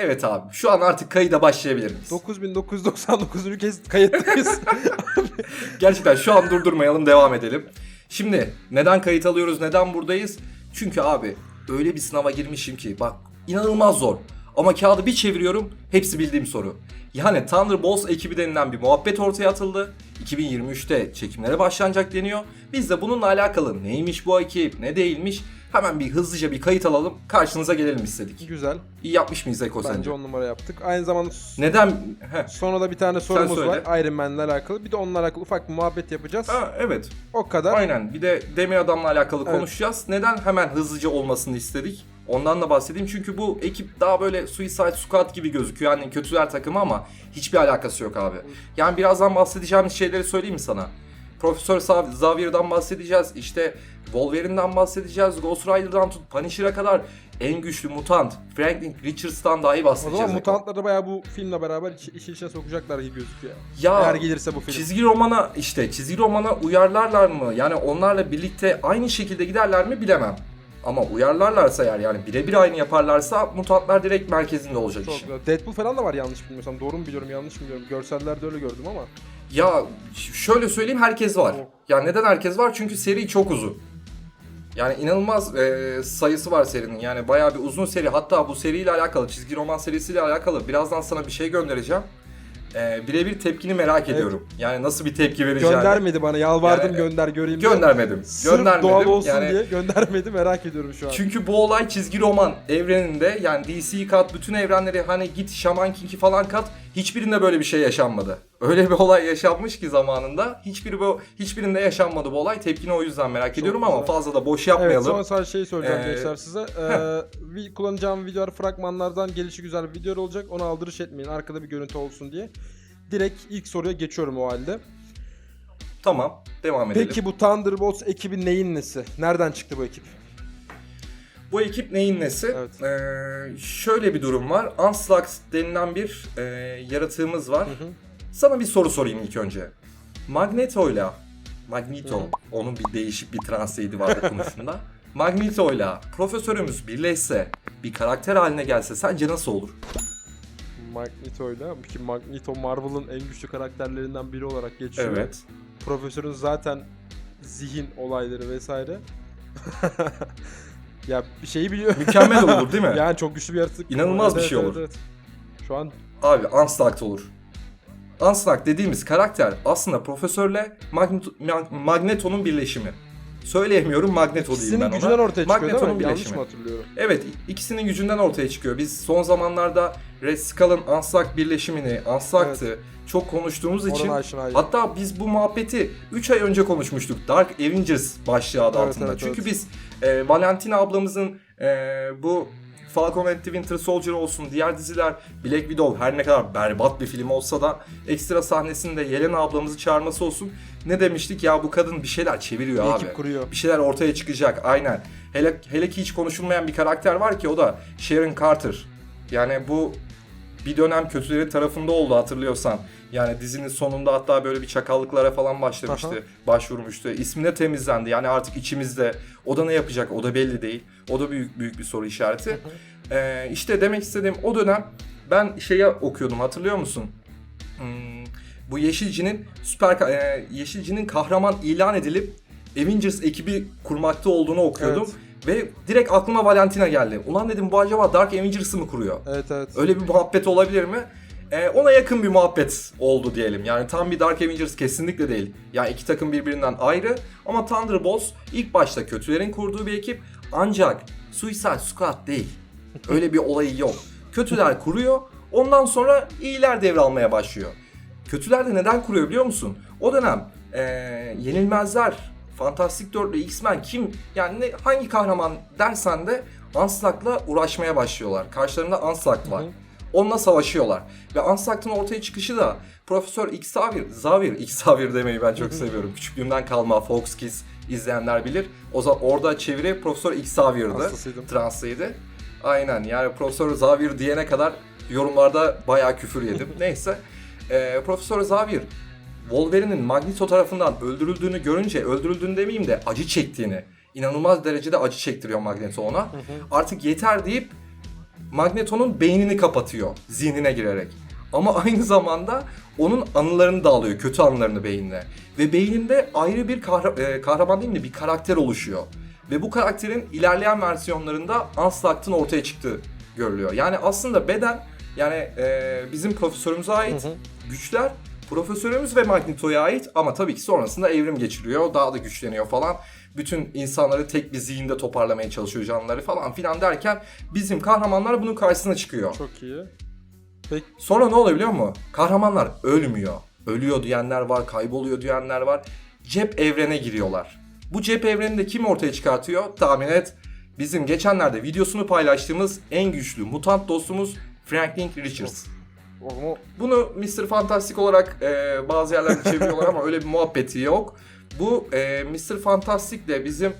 Evet abi şu an artık kayıda başlayabilir miyiz? 9999. kez kayıttayız. Gerçekten şu an durdurmayalım devam edelim. Şimdi neden kayıt alıyoruz neden buradayız? Çünkü abi öyle bir sınava girmişim ki bak inanılmaz zor. Ama kağıdı bir çeviriyorum hepsi bildiğim soru. Yani Thunderbolts ekibi denilen bir muhabbet ortaya atıldı. 2023'te çekimlere başlanacak deniyor. Biz de bununla alakalı neymiş bu ekip ne değilmiş hemen bir hızlıca bir kayıt alalım karşınıza gelelim istedik. Güzel. İyi yapmış mıyız Eko Bence sence? 10 numara yaptık. Aynı zamanda Neden? Heh. sonra da bir tane sorumuz söyle. var. Iron Man'le alakalı. Bir de onunla alakalı ufak bir muhabbet yapacağız. Ha, evet O kadar. Aynen. Bir de Demir Adam'la alakalı Evet. konuşacağız. Neden hemen hızlıca olmasını istedik? Ondan da bahsedeyim. Çünkü bu ekip daha böyle Suicide Squad gibi gözüküyor. Yani kötüler takımı ama hiçbir alakası yok abi. Yani birazdan bahsedeceğimiz şeyleri söyleyeyim mi sana? Profesör Xavier'dan bahsedeceğiz. İşte Wolverine'den bahsedeceğiz. Ghost Rider'dan tut Punisher'a kadar en güçlü mutant Franklin Richards'tan dahi O bahsedeceğiz. zaman mutantları bayağı bu filmle beraber iş, işin içine sokacaklar gibi gözüküyor. Ya Eğer gelirse bu film. Çizgi romana işte çizgi romana uyarlarlar mı? Yani onlarla birlikte aynı şekilde giderler mi bilemem. Ama uyarlarlarsa eğer yani birebir aynı yaparlarsa mutantlar direkt merkezinde olacak Çok işin. Deadpool falan da var yanlış bilmiyorsam. Doğru mu biliyorum yanlış mı biliyorum. Görsellerde öyle gördüm ama. Ya şöyle söyleyeyim herkes var. Ya neden herkes var? Çünkü seri çok uzun. Yani inanılmaz e, sayısı var serinin. Yani bayağı bir uzun seri. Hatta bu seriyle alakalı, çizgi roman serisiyle alakalı birazdan sana bir şey göndereceğim. E, birebir tepkini merak Evet. ediyorum. Yani nasıl bir tepki vereceğini. Göndermedi bana. Yalvardım Yani, gönder göreyim. Göndermedim. Sırf Göndermedim. doğal olsun yani, diye göndermedi merak ediyorum şu an. Çünkü bu olay çizgi roman evreninde yani DC'yi kat bütün evrenleri hani git Shaman King'i falan kat hiçbirinde böyle bir şey yaşanmadı. Öyle bir olay yaşanmış ki zamanında hiçbiri bu hiçbirinde yaşanmadı bu olay. Tepkini o yüzden merak ediyorum ama güzel. fazla da boş Evet yapmayalım. son sadece şey söyleyeceğim Ee, gençler size. Ee, kullanacağım videolar fragmanlardan gelişi güzel bir video olacak. Ona aldırış etmeyin. Arkada bir görüntü olsun diye. Direkt ilk soruya geçiyorum o halde. Tamam devam edelim. Peki bu Thunderbolts ekibi neyin nesi? Nereden çıktı bu ekip? Bu ekip neyin nesi? Evet. Ee, şöyle bir durum var. Anslax denilen bir e, yaratığımız var. Hı hı. Sana bir soru sorayım ilk önce. Magneto'yla Magneto, Hı hı. onun bir değişik bir translate vardı konusunda. Magneto'yla profesörümüz birleşse, bir karakter haline gelse sence nasıl olur? Magneto'yla ki Magneto Marvel'ın en güçlü karakterlerinden biri olarak geçiyor. Evet. Profesörün zaten zihin olayları vesaire. ya bir şeyi biliyor. Mükemmel olur değil mi? yani çok güçlü bir yaratık. İnanılmaz bir Evet, şey evet, olur. evet. Şu an Abi Unstuck olur. Unstuck dediğimiz karakter aslında profesörle Magneto, Mag- Magneto'nun birleşimi. Söyleyemiyorum Magneto diyeyim ikisinin ben gücünden ona. ortaya çıkıyor Magneto'nun değil mi? Yanlış birleşimi. mı hatırlıyorum? Evet ikisinin gücünden ortaya çıkıyor. Biz son zamanlarda Red Skull'ın Unstuck birleşimini, Unstuck'tı çok konuştuğumuz için Oradan aşinayım. hatta biz bu muhabbeti 3 ay önce konuşmuştuk. Dark Avengers başlığı adı Evet, altında. evet, Çünkü evet. biz e, Valentina ablamızın e, bu Falcon and the Winter Soldier olsun, diğer diziler Black Widow her ne kadar berbat bir film olsa da ekstra sahnesinde Yelena ablamızı çağırması olsun. Ne demiştik ya bu kadın bir şeyler çeviriyor Bir abi ekip kuruyor. bir şeyler ortaya çıkacak aynen. Hele, hele ki hiç konuşulmayan bir karakter var ki o da Sharon Carter. Yani bu bir dönem kötüleri tarafında oldu hatırlıyorsan. Yani dizinin sonunda hatta böyle bir çakallıklara falan başlamıştı, Aha. başvurmuştu. İsmi de temizlendi. Yani artık içimizde. O da ne yapacak o da belli değil. O da büyük büyük bir soru işareti. Ee, işte demek istediğim o dönem ben şeye okuyordum hatırlıyor musun? Hmm, bu Yeşilci'nin süper e, Yeşilci'nin kahraman ilan edilip Avengers ekibi kurmakta olduğunu okuyordum. Ve direkt aklıma Valentina geldi. Ulan dedim bu acaba Dark Avengers'ı mı kuruyor? Evet evet. Öyle bir muhabbet olabilir mi? Ee, ona yakın bir muhabbet oldu diyelim. Yani tam bir Dark Avengers kesinlikle değil. Yani iki takım birbirinden ayrı. Ama Thunderbolts ilk başta kötülerin kurduğu bir ekip. Ancak Suicide Squad değil. Öyle bir olayı yok. Kötüler kuruyor. Ondan sonra iyiler devralmaya başlıyor. Kötüler de neden kuruyor biliyor musun? O dönem ee, yenilmezler, Fantastic Dörtlü, X-Men kim yani ne, hangi kahraman dersen de Unslug'la uğraşmaya başlıyorlar. Karşılarında Unslug var. Hı hı. Onunla savaşıyorlar. Ve Unslug'ın ortaya çıkışı da Profesör Xavier, Xavier, Xavier demeyi ben çok seviyorum. Küçüklüğümden kalma Fox Kids izleyenler bilir. O zaman orada çeviri Profesör Xavier'dı. Translate. Aynen yani Profesör Xavier diyene kadar yorumlarda bayağı küfür yedim. Neyse. Ee, Profesör Xavier Wolverine'in Magneto tarafından öldürüldüğünü görünce öldürüldüğünü demeyeyim de acı çektiğini inanılmaz derecede acı çektiriyor Magneto ona. Artık yeter deyip Magneto'nun beynini kapatıyor zihnine girerek. Ama aynı zamanda onun anılarını da alıyor, kötü anılarını beynine. Ve beyninde ayrı bir kahra- e, kahraman değil mi bir karakter oluşuyor. Ve bu karakterin ilerleyen versiyonlarında Unslug'ın ortaya çıktığı görülüyor. Yani aslında beden yani e, bizim profesörümüze ait Hı hı. güçler profesörümüz ve Magneto'ya ait ama tabii ki sonrasında evrim geçiriyor. Daha da güçleniyor falan. Bütün insanları tek bir zihinde toparlamaya çalışıyor canlıları falan filan derken bizim kahramanlar bunun karşısına çıkıyor. Çok iyi. Peki Sonra ne oluyor biliyor musun? Kahramanlar ölmüyor. Ölüyor diyenler var, kayboluyor diyenler var. Cep evrene giriyorlar. Bu cep evreninde kim ortaya çıkartıyor? Tahmin et. Bizim geçenlerde videosunu paylaştığımız en güçlü mutant dostumuz Franklin Richards. zaman Bunu Mr. Fantastic olarak e, bazı yerlerde çeviriyorlar ama öyle bir muhabbeti yok. Bu e, Mr. Fantastic de bizim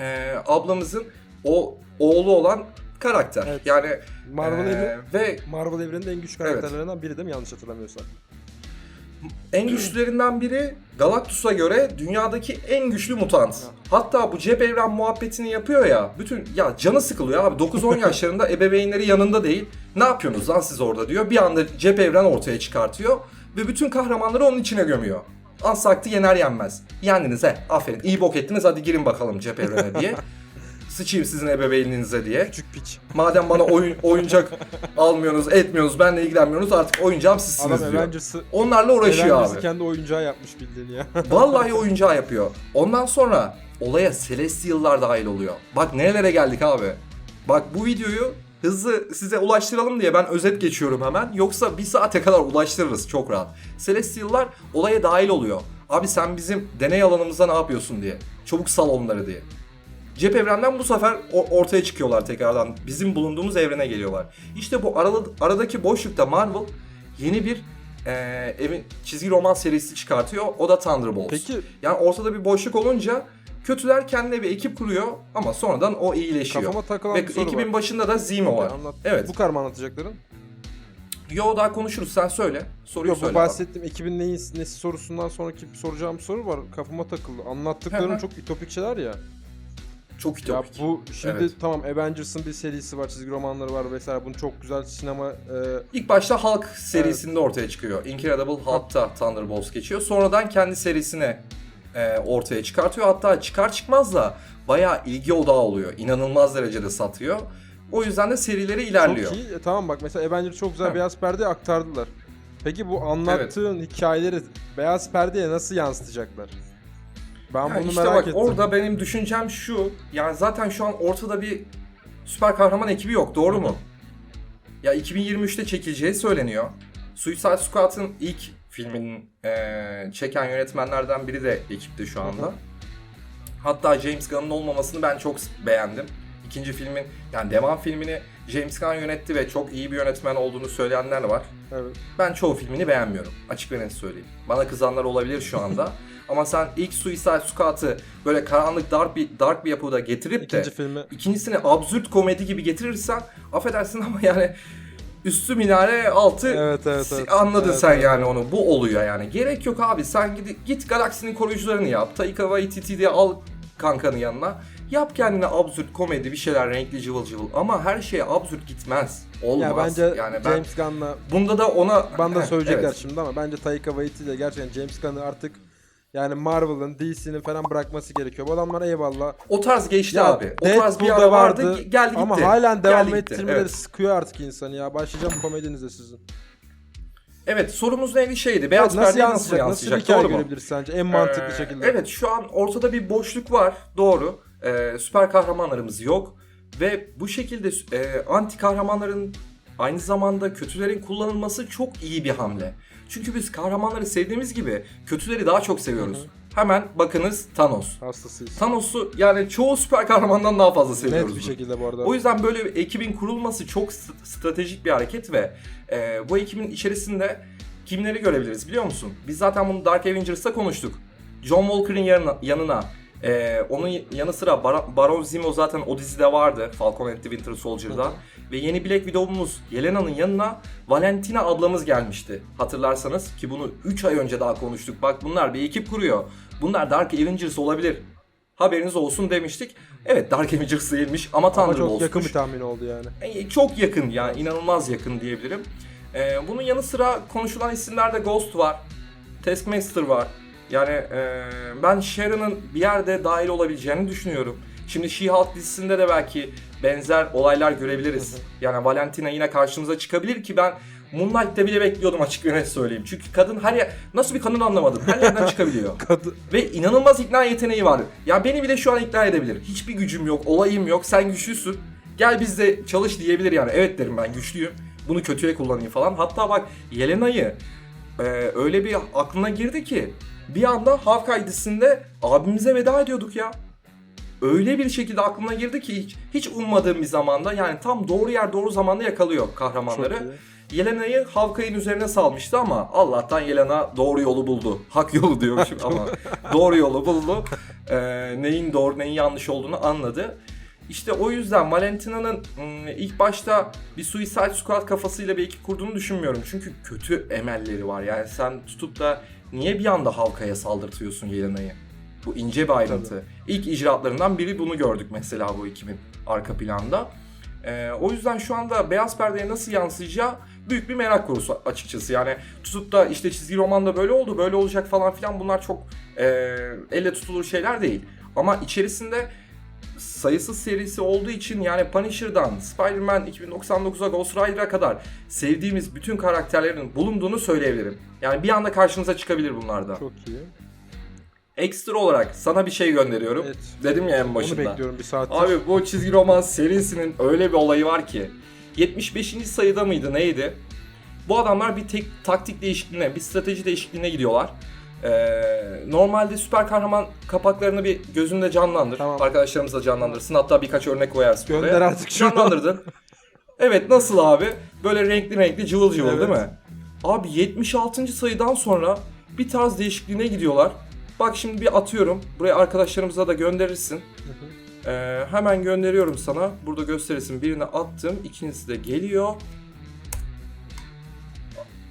e, ablamızın o oğlu olan karakter. Evet. Yani Marvel e, evren ve Marvel evreninde en güçlü karakterlerinden biri değil mi yanlış hatırlamıyorsam? En güçlülerinden biri Galactus'a göre dünyadaki en güçlü mutant. Hatta bu cep evren muhabbetini yapıyor ya. Bütün ya canı sıkılıyor abi. 9-10 yaşlarında ebeveynleri yanında değil. Ne yapıyorsunuz lan siz orada diyor. Bir anda cep evren ortaya çıkartıyor ve bütün kahramanları onun içine gömüyor. Ansaktı yener yenmez. Yendiniz he. Aferin. iyi bok ettiniz hadi girin bakalım cep evrene diye. Sıçayım sizin ebeveyninize diye. Küçük piç. Madem bana oyun, oyuncak almıyorsunuz, etmiyorsunuz, benle ilgilenmiyorsunuz artık oyuncağım Adam sizsiniz diyor. Avengers'ı Onlarla uğraşıyor Avengers'ı abi. kendi oyuncağı yapmış bildiğin ya. Vallahi oyuncağı yapıyor. Ondan sonra olaya Celestial'lar dahil oluyor. Bak nerelere geldik abi. Bak bu videoyu hızlı size ulaştıralım diye ben özet geçiyorum hemen. Yoksa bir saate kadar ulaştırırız çok rahat. Celestial'lar olaya dahil oluyor. Abi sen bizim deney alanımızda ne yapıyorsun diye. Çabuk sal onları diye. Cep evrenden bu sefer ortaya çıkıyorlar tekrardan. Bizim bulunduğumuz evrene geliyorlar. İşte bu arada, aradaki boşlukta Marvel yeni bir evin çizgi roman serisi çıkartıyor. O da Thunderbolts. Peki Yani ortada bir boşluk olunca kötüler kendine bir ekip kuruyor ama sonradan o iyileşiyor. kafama takılan Ve bir soru ekibin var. başında da Zemo var. Anlat. Evet. Bu kadar mı anlatacakların? Yo daha konuşuruz sen söyle. Soruyu Yok bu söyle. bana. bahsettiğim ekibin neyin nesi sorusundan sonraki soracağım soru var. Kafama takıldı. Anlattıkların çok ütopik şeyler ya. Çok Ya ütopik. bu şimdi Evet. tamam Avengers'ın bir serisi var, çizgi romanları var vesaire. Bunu çok güzel sinema e, İlk başta Hulk serisinde ortaya çıkıyor. Incredible Hulk'ta Thunderbolts geçiyor. Sonradan kendi serisine e, ortaya çıkartıyor. Hatta çıkar çıkmaz da bayağı ilgi odağı oluyor. İnanılmaz derecede satıyor. O yüzden de serileri ilerliyor. çok iyi. E, tamam bak mesela Avengers çok güzel Heh. beyaz perdeye aktardılar. Peki bu anlattığın hikayeleri beyaz perdeye nasıl yansıtacaklar? Ben bunu işte merak bak ettim. orada benim düşüncem şu. Yani zaten şu an ortada bir süper kahraman ekibi yok. Doğru mu? Ya 2023'te çekileceği söyleniyor. Suicide Squad'ın ilk filminin eee, çeken yönetmenlerden biri de ekipte şu anda. Hatta James Gunn'ın olmamasını ben çok beğendim. İkinci filmin yani devam filmini James Gunn yönetti ve çok iyi bir yönetmen olduğunu söyleyenler var. Evet. Ben çoğu filmini beğenmiyorum. Açık ve net söyleyeyim. Bana kızanlar olabilir şu anda. Ama sen ilk Suicide Squad'ı böyle karanlık dark bir dark bir yapıda getirip İkinci de filmi ikincisini absürt komedi gibi getirirsen affedersin ama yani üstü minare altı Evet, evet, evet. anladın Evet, sen evet. yani onu. Bu oluyor yani. Gerek yok abi. Sen git, git galaksinin koruyucularını yap. Taika Waititi diye al kankanın yanına. Yap kendine absürt komedi bir şeyler renkli cıvıl cıvıl ama her şeye absürt gitmez. Olmaz. ya bence yani ben James Gunn'la bunda da ona bana Heh, söyleyecekler evet. şimdi ama bence Taika Waititi de gerçekten James Gunn'ı artık yani Marvel'ın, DC'nin falan bırakması gerekiyor. Bu adamlar eyvallah. O tarz geçti Ya abi. O tarz bir ara vardı. vardı ge- Geldi gitti. Ama halen devam Geldi ettirmeleri Evet. sıkıyor artık insanı ya. Başlayacağım komedinize sizin. evet sorumuz neydi şeydi. Beyaz Evet, nasıl yansıyacak? nasıl Nasıl bir yansıyacak? hikaye Doğru mu? görebiliriz sence? En mantıklı Ee, şekilde. Evet şu an ortada bir boşluk var. Doğru. Ee, süper kahramanlarımız yok. Ve bu şekilde e, anti kahramanların aynı zamanda kötülerin kullanılması çok iyi bir hamle. Çünkü biz kahramanları sevdiğimiz gibi kötüleri daha çok seviyoruz. Hı hı. Hemen bakınız Thanos. Hastasıyız. Thanos'u yani çoğu süper kahramandan daha fazla seviyoruz. Net bir şekilde bu arada. O yüzden böyle bir ekibin kurulması çok st- stratejik bir hareket ve e, bu ekibin içerisinde kimleri görebiliriz biliyor musun? Biz zaten bunu Dark Avengers'ta konuştuk. John Walker'ın yanına, yanına e, onun yanı sıra Bar- Baron Zemo zaten o dizide vardı Falcon and the Winter Soldier'da. Hı hı. Ve yeni Black Widow'umuz Yelena'nın yanına Valentina ablamız gelmişti. Hatırlarsanız ki bunu 3 ay önce daha konuştuk. Bak bunlar bir ekip kuruyor. Bunlar Dark Avengers olabilir. Haberiniz olsun demiştik. Evet Dark Avengers değilmiş ama Ama çok yakın bir tahmin oldu yani. E, Çok yakın yani inanılmaz yakın diyebilirim. E, bunun yanı sıra konuşulan isimlerde Ghost var. Taskmaster var. Yani e, ben Sharon'ın bir yerde dahil olabileceğini düşünüyorum. Şimdi She-Hulk dizisinde de belki benzer olaylar görebiliriz. Yani Valentina yine karşımıza çıkabilir ki ben Moonlight'ta bile bekliyordum açık ve net söyleyeyim. Çünkü kadın her yer, nasıl bir kadın anlamadım. Her yerden çıkabiliyor. Kadı Ve inanılmaz ikna yeteneği var. Ya beni bile şu an ikna edebilir. Hiçbir gücüm yok, olayım yok, sen güçlüsün. Gel bizde çalış diyebilir yani. Evet derim ben güçlüyüm. Bunu kötüye kullanayım falan. Hatta bak Yelena'yı e, öyle bir aklına girdi ki bir anda Hawkeye dizisinde abimize veda ediyorduk ya. Öyle bir şekilde aklına girdi ki hiç, hiç ummadığım bir zamanda yani tam doğru yer doğru zamanda yakalıyor kahramanları. Yelena'yı Hawkeye'in üzerine salmıştı ama Allah'tan Yelena doğru yolu buldu. Hak yolu diyormuşum ama doğru yolu buldu. Ee, neyin doğru neyin yanlış olduğunu anladı. İşte o yüzden Valentina'nın ım, ilk başta bir Suicide Squad kafasıyla belki kurduğunu düşünmüyorum. Çünkü kötü emelleri var. Yani sen tutup da niye bir anda Hawkeye'ye saldırtıyorsun Yelena'yı? Bu ince bir ayrıntı. İlk icraatlarından biri bunu gördük mesela bu ekibin arka planda. Ee, o yüzden şu anda Beyaz Perde'ye nasıl yansıyacağı büyük bir merak konusu açıkçası. Yani tutup da işte çizgi romanda böyle oldu, böyle olacak falan filan bunlar çok e, elle tutulur şeyler değil. Ama içerisinde sayısız serisi olduğu için yani Punisher'dan Spider-Man 2099'a Ghost Rider'a kadar sevdiğimiz bütün karakterlerin bulunduğunu söyleyebilirim. Yani bir anda karşınıza çıkabilir bunlarda. Çok iyi. Ekstra olarak sana bir şey gönderiyorum. Evet. Dedim ya en Onu başında. bekliyorum bir saattir. Abi bu çizgi roman serisinin öyle bir olayı var ki 75. sayıda mıydı neydi? Bu adamlar bir tek taktik değişikliğine, bir strateji değişikliğine gidiyorlar. Ee, normalde süper kahraman kapaklarını bir gözünde canlandır. Tamam. Arkadaşlarımız da canlandırsın. Hatta birkaç örnek koyarsın Gönder buraya. artık şunu. Canlandırdın. evet nasıl abi? Böyle renkli renkli cıvıl cıvıl Evet. değil mi? Abi 76. sayıdan sonra bir tarz değişikliğine gidiyorlar. Bak şimdi bir atıyorum. Buraya arkadaşlarımıza da gönderirsin. Ee, hemen gönderiyorum sana. Burada gösterirsin. Birini attım. ikincisi de geliyor.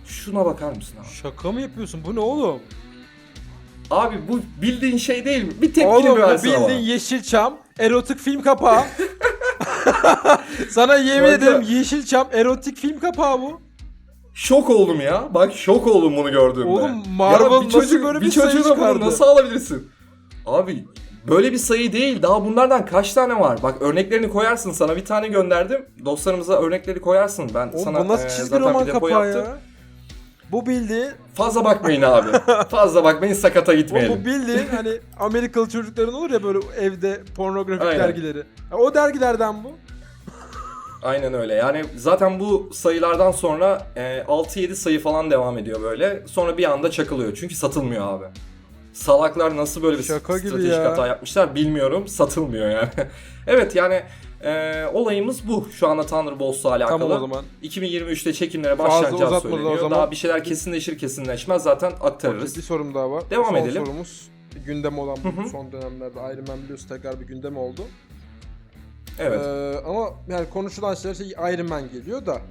Şuna bakar mısın abi? Şaka mı yapıyorsun? Bu ne oğlum? Abi bu bildiğin şey değil mi? Bir tepkini Oğlum bir bu versene bana. bildiğin Yeşilçam erotik film kapağı. Sana yemin Kanka. ederim Yeşilçam erotik film kapağı bu. Şok oldum ya. Bak şok oldum bunu gördüğümde. Oğlum Marvel Ya bir nasıl çocuk- böyle bir bir sayı çocuğuna bunu çıkardı? nasıl alabilirsin? Abi böyle bir sayı değil. Daha bunlardan kaç tane var? Bak örneklerini koyarsın. Sana bir tane gönderdim. Dostlarımıza örnekleri koyarsın. Ben Oğlum sana bu nasıl e, çizgi zaten roman bir depo kapağı yaptım. ya? Bu bildiğin, Fazla bakmayın abi. Fazla bakmayın sakata bu, gitmeyelim. bu bildiğin hani Amerikalı çocukların olur ya böyle evde pornografik Aynen. dergileri. Ya o dergilerden bu. Aynen öyle. Yani zaten bu sayılardan sonra e, 6-7 sayı falan devam ediyor böyle. Sonra bir anda çakılıyor. Çünkü satılmıyor abi. Salaklar nasıl böyle bir Şaka gibi stratejik ya. hata yapmışlar bilmiyorum. Satılmıyor yani. evet yani e, olayımız bu. Şu anda Thunderbolts'la alakalı. Tamam o zaman. 2023'te çekimlere Fazla başlanacağı uzatmadan o söyleniyor. zaman- Daha bir şeyler kesinleşir kesinleşmez zaten aktarırız. Bir sorum daha var. Devam Son edelim. sorumuz gündem olan bu son dönemlerde Iron Man biliyorsun tekrar bir gündem oldu. Evet. Ee, ama yani konuşulan şeyler şey Iron Man geliyor da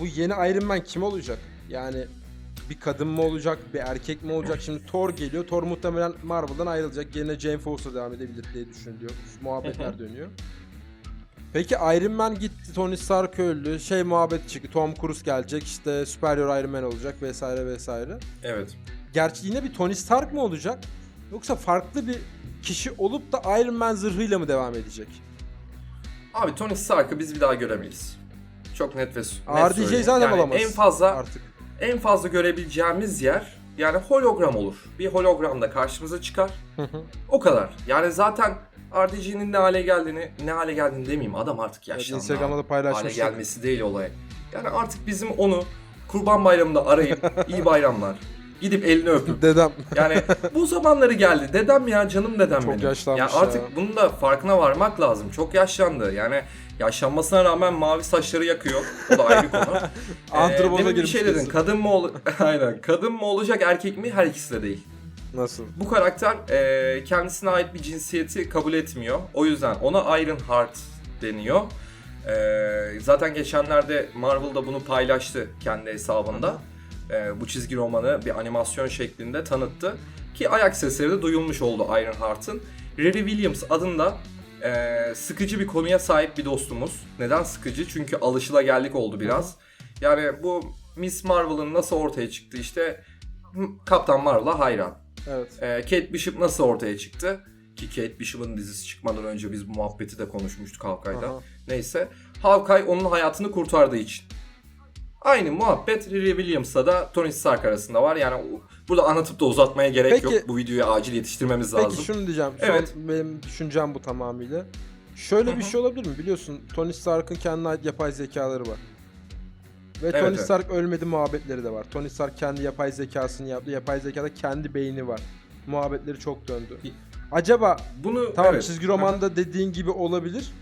bu yeni Iron Man kim olacak? Yani bir kadın mı olacak, bir erkek mi olacak? Şimdi Thor geliyor. Thor muhtemelen Marvel'dan ayrılacak. Yerine Jane Foster devam edebilir diye düşünülüyor. Muhabbetler dönüyor. Peki Iron Man gitti, Tony Stark öldü, şey muhabbet çıktı, Tom Cruise gelecek, işte Superior Iron Man olacak vesaire vesaire. Evet. Gerçi yine bir Tony Stark mı olacak? Yoksa farklı bir kişi olup da Iron Man zırhıyla mı devam edecek? Abi Tony Stark'ı biz bir daha göremeyiz. Çok net ve net RDJ zaten yani olamaz. En fazla Artık. En fazla görebileceğimiz yer yani hologram olur. Bir hologram da karşımıza çıkar. O kadar. Yani zaten RDG'nin ne hale geldiğini, ne hale geldiğini demeyeyim. Adam artık Evet, yaşlandı. Instagram'da da paylaşmıştık. Hale gelmesi değil olay. Yani artık bizim onu Kurban Bayramı'nda arayıp iyi bayramlar. Gidip elini öpüp Dedem. yani bu zamanları geldi. Dedem ya canım dedem Çok benim. yaşlanmış ya artık ya. bunun da farkına varmak lazım. Çok yaşlandı. Yani yaşlanmasına rağmen mavi saçları yakıyor. O da ayrı konu. Antropoza demin bir şey dedin. Kadın mı ol Aynen. Kadın mı olacak erkek mi? Her ikisi de değil. Nasıl? Bu karakter e, kendisine ait bir cinsiyeti kabul etmiyor. O yüzden ona Iron Heart deniyor. E, zaten geçenlerde Marvel'da bunu paylaştı kendi hesabında. E, bu çizgi romanı bir animasyon şeklinde tanıttı. Ki ayak sesleri de duyulmuş oldu Iron Heart'ın. Riri Williams adında e, sıkıcı bir konuya sahip bir dostumuz. Neden sıkıcı? Çünkü alışılageldik oldu biraz. Yani bu Miss Marvel'ın nasıl ortaya çıktı işte Kaptan Marvel'a hayran. Evet. E, Kate Bishop nasıl ortaya çıktı? Ki Kate Bishop'ın dizisi çıkmadan önce biz bu muhabbeti de konuşmuştuk Hawkeye'da. Aha. Neyse. Hawkeye onun hayatını kurtardığı için. Aynı muhabbet Riri Williams'la da Tony Stark arasında var. Yani burada anlatıp da uzatmaya gerek Peki- yok. Bu videoyu acil yetiştirmemiz lazım. Peki şunu diyeceğim. Şu Evet. benim düşüncem bu tamamıyla. Şöyle Hı bir şey olabilir mi? Biliyorsun Tony Stark'ın kendine ait yapay zekaları var. Ve Evet, Tony evet. Stark ölmedi muhabbetleri de var. Tony Stark kendi yapay zekasını yaptı. Yapay zekada kendi beyni var. Muhabbetleri çok döndü. Acaba Bunu tamam evet. çizgi romanda dediğin gibi olabilir.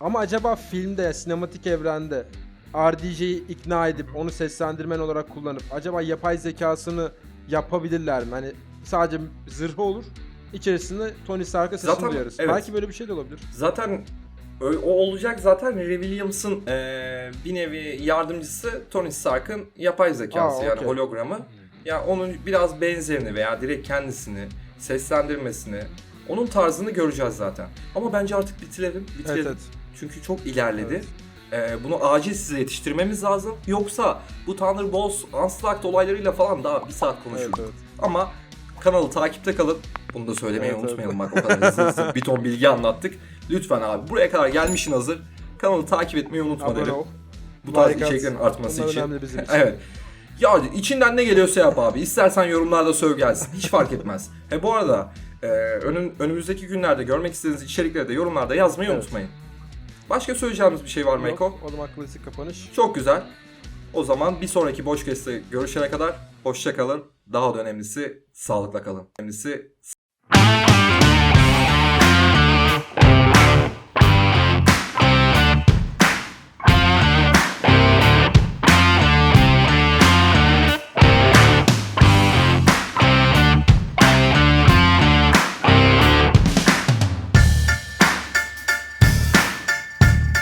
Ama acaba filmde, sinematik evrende RDJ'yi ikna edip onu seslendirmen olarak kullanıp acaba yapay zekasını yapabilirler mi? Hani sadece zırhı olur. İçerisinde Tony Stark'a sesini Zaten- duyarız. evet. Belki böyle bir şey de olabilir. Zaten o olacak zaten Riri Williams'ın eee, bir nevi yardımcısı Tony Stark'ın yapay zekası Aa, yani okey. hologramı. Ya onun biraz benzerini veya direkt kendisini seslendirmesini onun tarzını göreceğiz zaten. Ama bence artık bitirelim. Evet bitirelim. evet. Çünkü çok ilerledi. Evet. Ee, bunu acil size yetiştirmemiz lazım. Yoksa bu Thunderbolts, Unstruct olaylarıyla falan daha bir saat Evet, konuşuruz. evet. Ama kanalı takipte kalın. Bunu da söylemeyi Evet, unutmayalım bak o kadar hızlı hızlı bir ton bilgi anlattık. Lütfen abi buraya kadar gelmişsin hazır. Kanalı takip etmeyi unutma Abone derim. ol. Bu tarz like içeriklerin artması Bunlar için. için. evet. Ya içinden ne geliyorsa yap abi. İstersen yorumlarda söv gelsin. Hiç fark etmez. He bu arada e, önün, önümüzdeki günlerde görmek istediğiniz içerikleri de yorumlarda yazmayı Evet. unutmayın. Başka söyleyeceğimiz bir şey var mı Eko? O zaman klasik kapanış. Çok güzel. O zaman bir sonraki Boş Kest'te görüşene kadar hoşça kalın. Daha da önemlisi sağlıkla kalın. Önemlisi